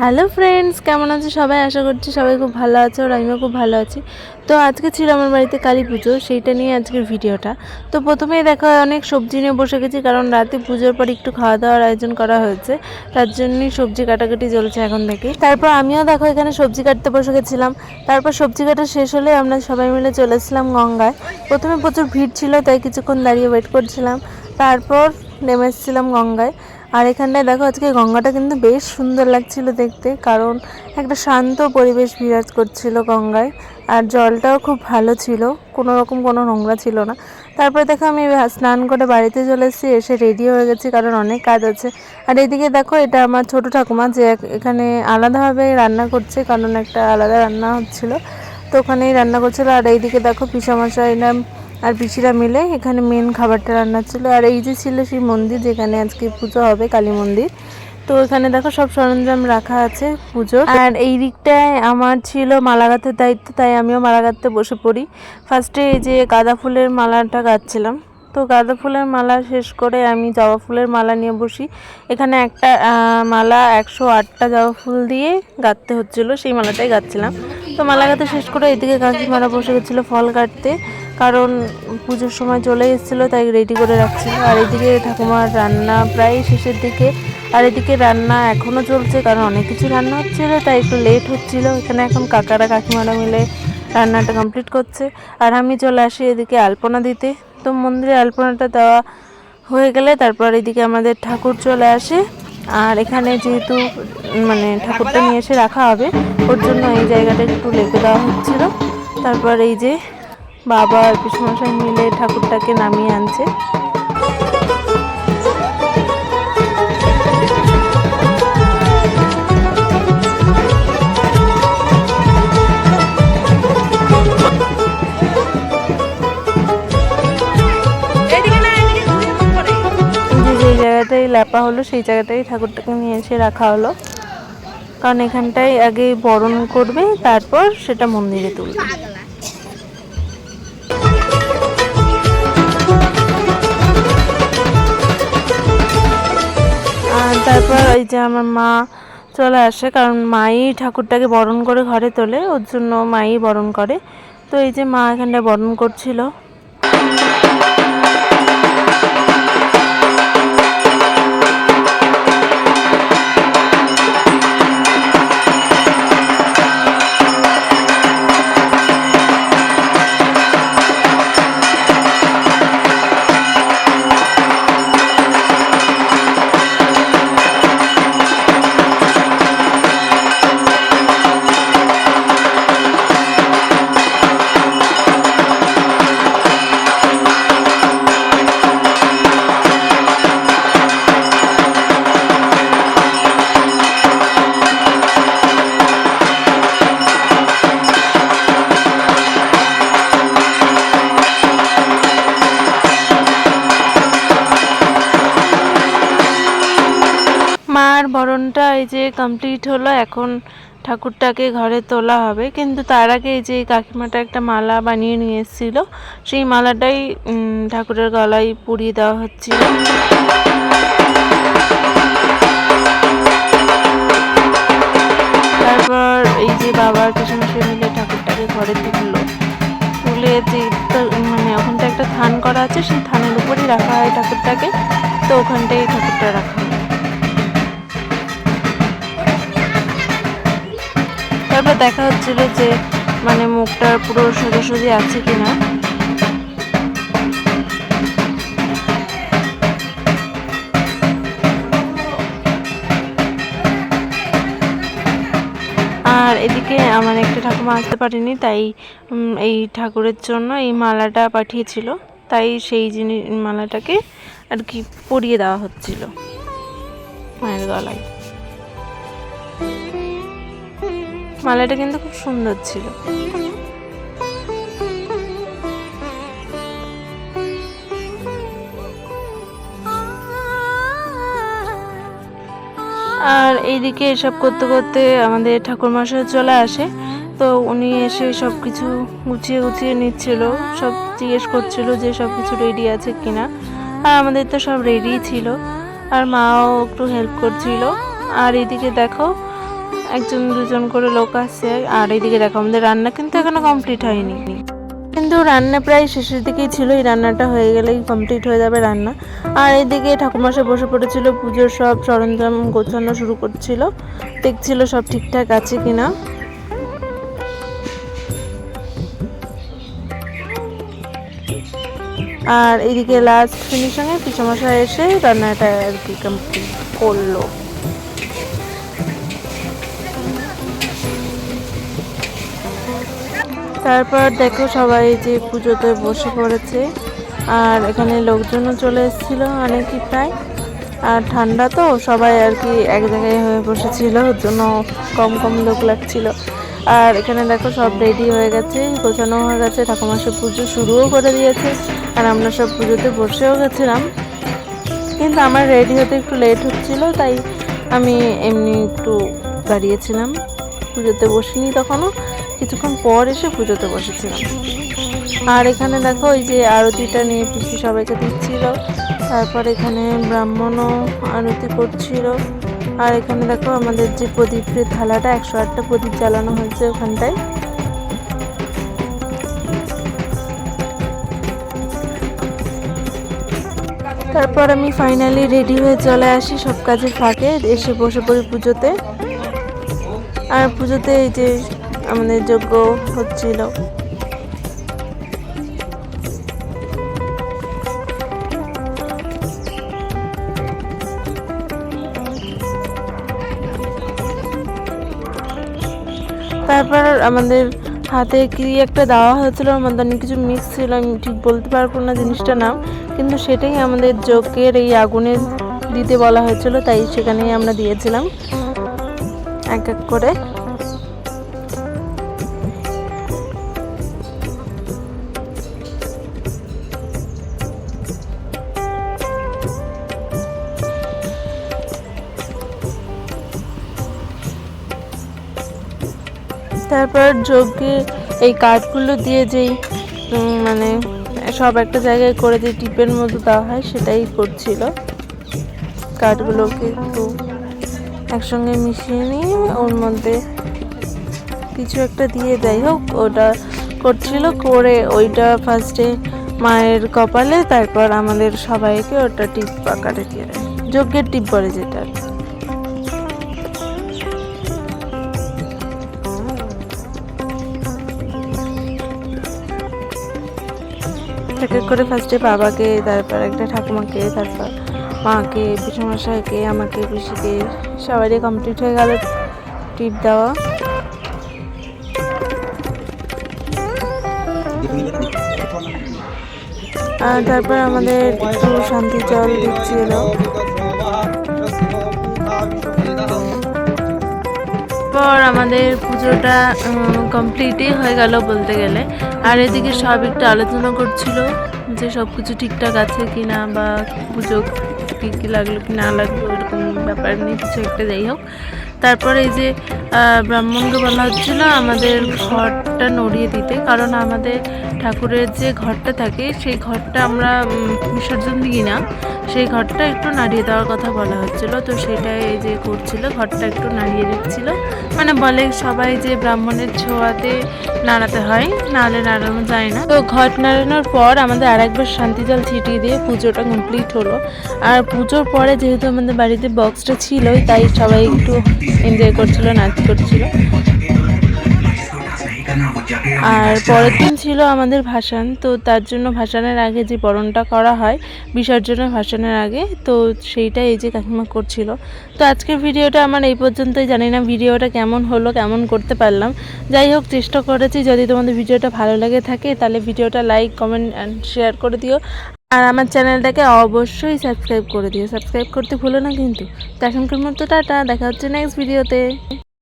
Hello friends কেমন আছে সবাই? আশা করছি সবাই খুব ভালো আছে আর আমিও খুব ভালো আছি। তো আজকে ছিল আমার বাড়িতে কালী পুজো, সেইটা নিয়ে আজকের ভিডিওটা। তো প্রথমেই দেখা অনেক সবজি নিয়ে বসে গেছি, কারণ রাতে পুজোর পর একটু খাওয়া দাওয়ার আয়োজন করা হয়েছে। তার জন্যই সবজি কাটাকাটি চলছে এখন থেকে। তারপর আমিও দেখো এখানে সবজি কাটতে বসে গেছিলাম। তারপর সবজি কাটা শেষ হলে আমরা সবাই মিলে চলেছিলাম গঙ্গায়। প্রথমে প্রচুর ভিড় ছিল, তাই কিছুক্ষণ দাঁড়িয়ে ওয়েট করছিলাম। তারপর নেমে এসেছিলাম গঙ্গায়। আর এখানটায় দেখো আজকে গঙ্গাটা কিন্তু বেশ সুন্দর লাগছিল দেখতে, কারণ একটা শান্ত পরিবেশ বিরাজ করছিল গঙ্গায়, আর জলটাও খুব ভালো ছিল, কোনো রকম কোনো নোংরা ছিল না। তারপরে দেখো আমি স্নান করে বাড়িতে চলে এসেছি, এসে রেডি হয়ে গেছি, কারণ অনেক কাজ আছে। আর এদিকে দেখো এটা আমার ছোট ঠাকুমা, যে এখানে আলাদাভাবে রান্না করছে, কারণ একটা আলাদা রান্না হচ্ছিল, তো ওখানেই রান্না করছিল। আর এইদিকে দেখো পিসামশাইরা আর পিসিরা মিলে এখানে মেন খাবারটা রান্না ছিল। আর এই যে ছিল সেই মন্দির যেখানে আজকে পুজো হবে, কালী মন্দির। তো এখানে দেখো সব সরঞ্জাম রাখা আছে পুজোর আর এই দিকটায় আমার ছিল মালা গাঁথার দায়িত্ব, তাই আমিও মালা গাঁথতে বসে পড়ি। ফার্স্টে এই যে গাঁদা ফুলের মালাটা গাচ্ছিলাম। তো গাঁদা ফুলের মালা শেষ করে আমি জবা ফুলের মালা নিয়ে বসি। এখানে একটা মালা একশো আটটা জবা ফুল দিয়ে গাঁথতে হচ্ছিল, সেই মালাটাই গাচ্ছিলাম। তো মালা শেষ করে এদিকে কাকিমারা বসে গেছিল ফল কাটতে। কারণ পুজোর সময় চলে এসেছিল, তাই রেডি করে রাখছিল। আর এদিকে ঠাকুমার রান্না প্রায় শেষের দিকে। আর এদিকে রান্না এখনও চলছে, কারণ অনেক কিছু রান্না হচ্ছিল, তাই একটু লেট হচ্ছিল। এখানে এখন কাকারা কাকিমারা মিলে রান্নাটা কমপ্লিট করছে। আর আমি চলে আসি এদিকে আলপনা দিতে। তো মন্দিরে আলপনাটা দেওয়া হয়ে গেলে তারপর এদিকে আমাদের ঠাকুর চলে আসে। আর এখানে যেহেতু মানে ঠাকুরটা নিয়ে এসে রাখা হবে, ওর জন্য এই জায়গাটা একটু লেগে দেওয়া হচ্ছিল। তারপর এই যে বাবা আর পিসমশাই মিলে ঠাকুরটাকে নামিয়ে আনছে। ল্যাপা হলো, সেই জায়গাটাই ঠাকুরটাকে নিয়ে এসে রাখা হলো। কারণ এখানটায় আগে বরণ করবে, তারপর সেটা মন্দিরে তুলবে। আর তারপর এই যে আমার মা চলে আসে, কারণ মাই ঠাকুরটাকে বরণ করে ঘরে তোলে, ওর জন্য মাই বরণ করে। তো এই যে মা এখানটায় বরণ করছিল। মার বরণটা এই যে কমপ্লিট হলো, এখন ঠাকুরটাকে ঘরে তোলা হবে। কিন্তু তার আগে এই যে কাকিমাটা একটা মালা বানিয়ে নিয়ে এসেছিল, সেই মালাটাই ঠাকুরের গলায় পুড়িয়ে দেওয়া হচ্ছিল। তারপর এই যে বাবার পিছনে মিলে ঠাকুরটাকে ঘরে তুললো। তুলে যে মানে ওখানটা একটা থান করা আছে, সেই থানের উপরই রাখা হয় ঠাকুরটাকে। তো ওখানটাই ঠাকুরটা রাখা হয়। তারপর দেখা হচ্ছিল যে মানে মুখটার পুরো সোজাসুজি আছে কিনা। আর এদিকে আমার একটা ঠাকুমা আসতে পারেনি, তাই এই ঠাকুরের জন্য এই মালাটা পাঠিয়েছিল। তাই সেই জিনিস, মালাটাকে আর কি পরিয়ে দেওয়া হচ্ছিল। মায়ের গলায়। মালাটা কিন্তু খুব সুন্দর ছিল। আর এইদিকে এসব করতে করতে আমাদের ঠাকুরমশাই চলে আসে। তো উনি এসে সব কিছু গুছিয়ে গুছিয়ে নিচ্ছিল, সব জিজ্ঞেস করছিল যে সব কিছু রেডি আছে কিনা। আর আমাদের তো সব রেডি ছিল। আর মাও একটু হেল্প করছিল। আর এদিকে দেখো একজন দুজন করে লোক আসছে আর এইদিকে দেখো আমাদের রান্না কিন্তু এখনও কমপ্লিট হয়নি। কিন্তু রান্না প্রায় শেষের দিকেই ছিল, এই রান্নাটা হয়ে গেলেই কমপ্লিট হয়ে যাবে রান্না। আর এদিকে ঠাকুমাশা বসে পড়েছিল, পুজোর সব সরঞ্জাম গোছানো শুরু করছিল, দেখছিল সব ঠিকঠাক আছে কিনা। আর এদিকে লাস্ট ফিনিশিংয়ে পিছামশা এসে রান্নাটা আর কি কমপ্লিট করল। তারপর দেখো সবাই যে পুজোতে বসে পড়েছে। আর এখানে লোকজনও চলে এসেছিল অনেকই প্রায়। আর ঠান্ডা তো, সবাই আর কি এক জায়গায় হয়ে বসেছিল, ওর জন্য কম কম লোক লাগছিল। আর এখানে দেখো সব রেডি হয়ে গেছে, গোছানো হয়ে গেছে ঠাকুমাসে পুজো শুরুও করে দিয়েছে। আর আমরা সব পুজোতে বসেও গেছিলাম। কিন্তু আমার রেডি হতে একটু লেট হচ্ছিল, তাই আমি এমনি একটু দাঁড়িয়েছিলাম। পুজোতে বসিনি তখনও। কিছুক্ষণ পর এসে পুজোতে বসেছিলাম। আর এখানে দেখো ওই যে আরতিটা নিয়ে পিসি সবাইকে দিচ্ছিল। তারপর এখানে ব্রাহ্মণও আরতি করছিল। আর এখানে দেখো আমাদের যে প্রদীপের থালাটা, একশো আটটা প্রদীপ জ্বালানো হয়েছে ওখানটায়। তারপর আমি ফাইনালি রেডি হয়ে চলে আসি সব কাজের ফাঁকে, এসে বসে পড়ি পুজোতে। আর পুজোতে এই যে আমাদের যজ্ঞ হচ্ছিল। তারপর আমাদের হাতে কি একটা দেওয়া হয়েছিল, আমাদের অনেক কিছু মিক্স ছিল, আমি ঠিক বলতে পারব না জিনিসটা নাম, কিন্তু সেটাই আমাদের যজ্ঞের এই আগুনে দিতে বলা হয়েছিল, তাই সেখানেই আমরা দিয়েছিলাম। এক এক করে। তারপর যজ্ঞে এই কাঠগুলো দিয়ে যেই মানে সব একটা জায়গায় করে যে টিপের মতো দেওয়া হয় সেটাই করছিল। কাঠগুলোকে একটু একসঙ্গে মিশিয়ে নিয়ে ওর মধ্যে কিছু একটা দিয়ে যাই হোক, ওটা করছিল, করে ওইটা ফার্স্টে মায়ের কপালে, তারপর আমাদের সবাইকে ওটা টিপ আকারে দিয়ে দেয়। যজ্ঞের টিপ বলে যেটা এক এক করে ফার্স্টে বাবাকে, তারপর একটা ঠাকুমাকে, তারপর মাকে পিসমশাইকে আমাকে, পিসিকে সবারই কমপ্লিট হয়ে গেল ট্রিপ দেওয়া। আর তারপর আমাদের একটু শান্তি জল দিচ্ছিল। পর আমাদের পুজোটা কমপ্লিটই হয়ে গেল বলতে গেলে। আর এদিকে সব একটু আলোচনা করছিল যে সব কিছু ঠিকঠাক আছে কি না বা পুজো কী কী লাগল কি না লাগল এরকম ব্যাপার নিয়ে কিছু একটা যাই হোক। তারপরে এই যে ব্রাহ্মণকে বলা হচ্ছিল আমাদের ঘরটা নড়িয়ে দিতে, কারণ আমাদের ঠাকুরের যে ঘরটা থাকে, সেই ঘরটা আমরা বিসর্জন দিই না। সেই ঘরটা একটু নাড়িয়ে দেওয়ার কথা বলা হচ্ছিল, তো সেটাই এই যে করছিল, ঘরটা একটু নাড়িয়ে দিচ্ছিল। মানে বলে সবাই যে ব্রাহ্মণের ছোঁয়াতে নাড়াতে হয় নাহলে নাড়ানো যায় না। তো ঘট নাড়ানোর পর আমাদের আরেকবার শান্তি জল ছিটিয়ে দিয়ে পুজোটা কমপ্লিট হলো। আর পুজোর পরে যেহেতু আমাদের বাড়িতে বক্সটা ছিলই, তাই সবাই একটু এনজয় করছিল, নাচ করছিল। আর পরের দিন ছিল আমাদের ভাসান, তো তার জন্য ভাসানের আগে যে বরণটা করা হয়, বিসর্জনের ভাসানের আগে, তো সেইটা এই যে কাকিমা করছিল। তো আজকের ভিডিওটা আমার এই পর্যন্তই, জানি না ভিডিওটা কেমন হলো, কেমন করতে পারলাম। যাই হোক, চেষ্টা করেছি, যদি তোমাদের ভিডিওটা ভালো লাগে থাকে, তাহলে ভিডিওটা লাইক কমেন্ট অ্যান্ড শেয়ার করে দিও। আর আমার চ্যানেলটাকে অবশ্যই সাবস্ক্রাইব করে দিও। সাবস্ক্রাইব করতে ভুলো না কিন্তু। তো এখনকার মতো টাটা, দেখা হচ্ছে নেক্সট ভিডিওতে